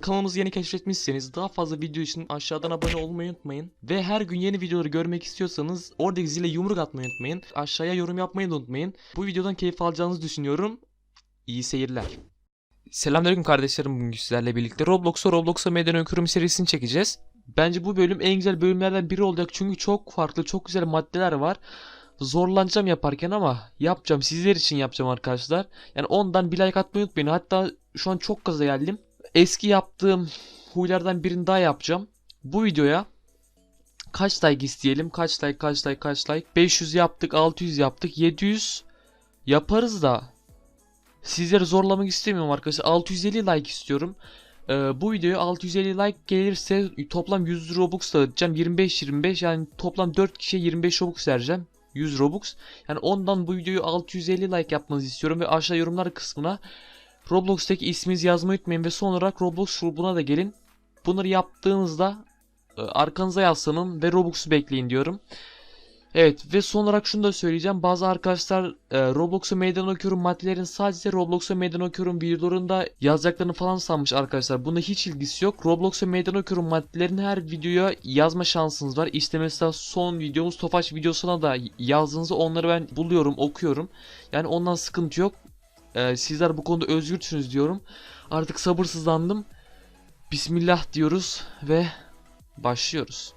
kanalımızı yeni keşfetmişseniz daha fazla video için aşağıdan abone olmayı unutmayın. Ve her gün yeni videoları görmek istiyorsanız oradaki zile yumruk atmayı unutmayın. Aşağıya yorum yapmayı da unutmayın. Bu videodan keyif alacağınızı düşünüyorum. İyi seyirler. Selamünaleyküm kardeşlerim bugün sizlerle birlikte Roblox'a Roblox'a meydan okurum serisini çekeceğiz. Bence bu bölüm en güzel bölümlerden biri olacak çünkü çok farklı çok güzel maddeler var. Zorlanacağım yaparken ama yapacağım sizler için yapacağım arkadaşlar. Yani ondan bir like atmayı unutmayın. Hatta şu an çok gaza geldim. Eski yaptığım huylardan birini daha yapacağım. Bu videoya kaç like isteyelim? Kaç like kaç like kaç like? 500 yaptık 600 yaptık 700 yaparız da Sizleri zorlamak istemiyorum arkadaşlar. 650 like istiyorum. Ee, bu videoya 650 like gelirse toplam 100 Robux dağıtacağım. 25-25 yani toplam 4 kişiye 25 Robux vereceğim. 100 Robux. Yani ondan bu videoyu 650 like yapmanızı istiyorum ve aşağı yorumlar kısmına Roblox'taki isminizi yazmayı unutmayın ve son olarak Roblox grubuna da gelin. Bunları yaptığınızda e, arkanıza yaslanın ve Robux'u bekleyin diyorum. Evet ve son olarak şunu da söyleyeceğim. Bazı arkadaşlar e, Roblox'a meydan okuyorum maddelerin sadece Roblox'a meydan okuyorum videolarında yazacaklarını falan sanmış arkadaşlar. Bunda hiç ilgisi yok. Roblox'a meydan okuyorum maddelerin her videoya yazma şansınız var. İşte mesela son videomuz Tofaş videosuna da yazdığınızda onları ben buluyorum, okuyorum. Yani ondan sıkıntı yok. E, sizler bu konuda özgürsünüz diyorum. Artık sabırsızlandım. Bismillah diyoruz ve başlıyoruz.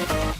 Thank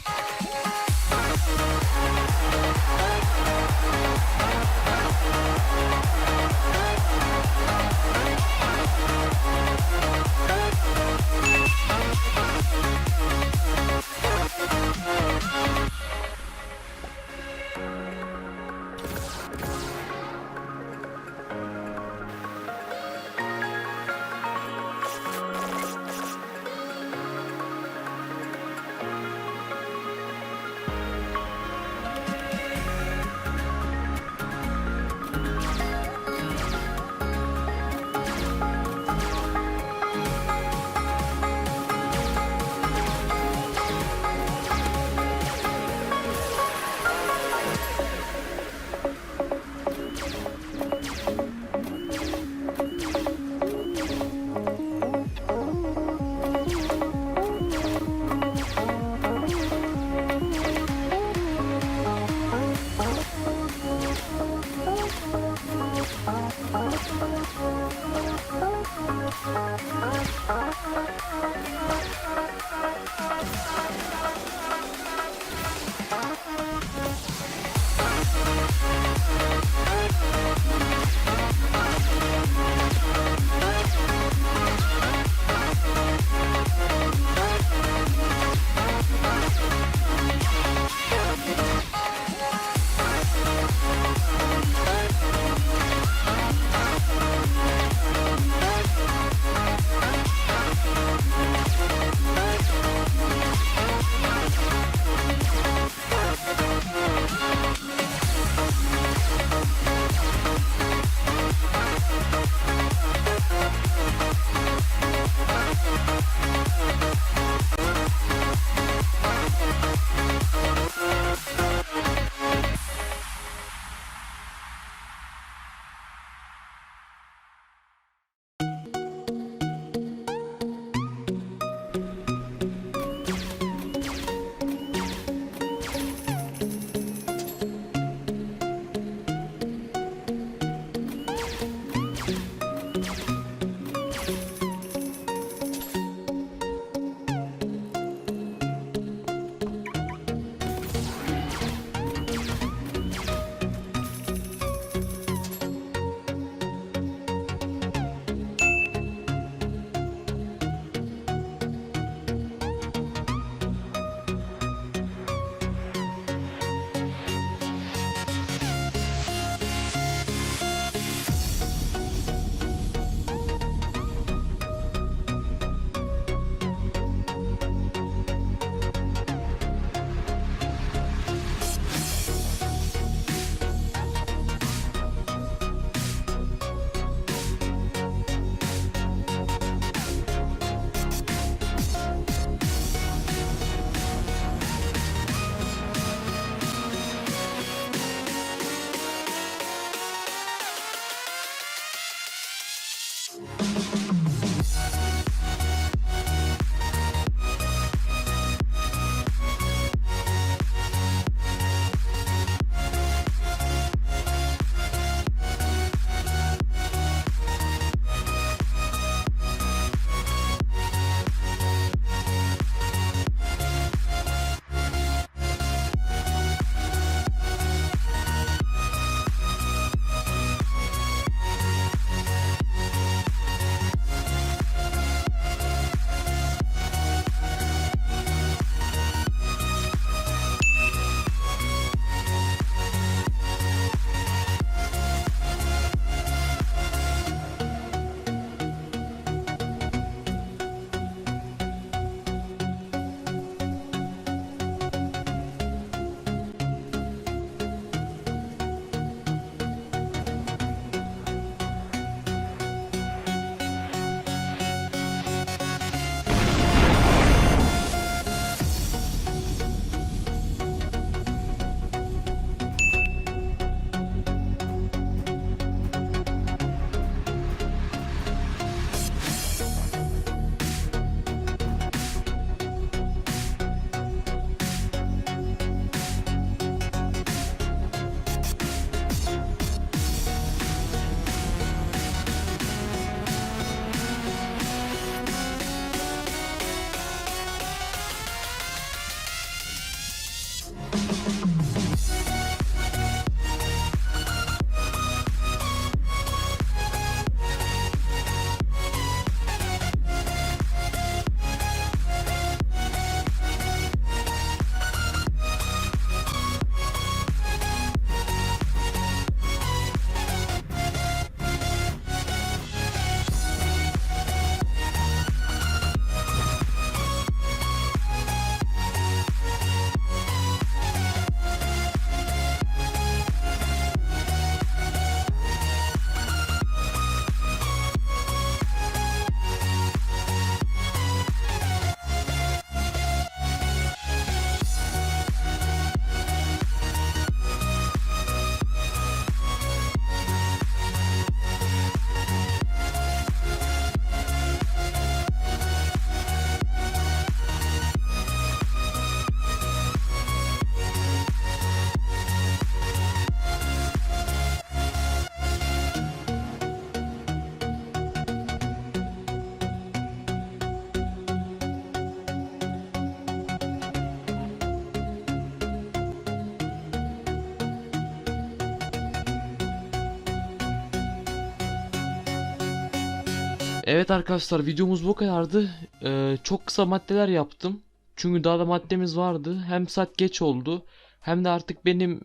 Evet arkadaşlar videomuz bu kadardı. Ee, çok kısa maddeler yaptım. Çünkü daha da maddemiz vardı. Hem saat geç oldu. Hem de artık benim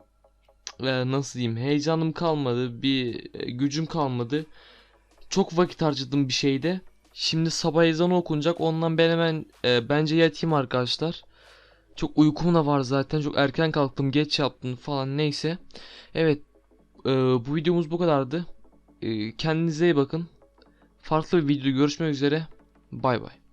e, nasıl diyeyim heyecanım kalmadı. Bir e, gücüm kalmadı. Çok vakit harcadım bir şeyde. Şimdi sabah ezanı okunacak. Ondan ben hemen e, bence yatayım arkadaşlar. Çok uykum da var zaten. Çok erken kalktım, geç yaptım falan neyse. Evet, e, bu videomuz bu kadardı. E, kendinize iyi bakın. Farklı bir video görüşmek üzere. Bay bay.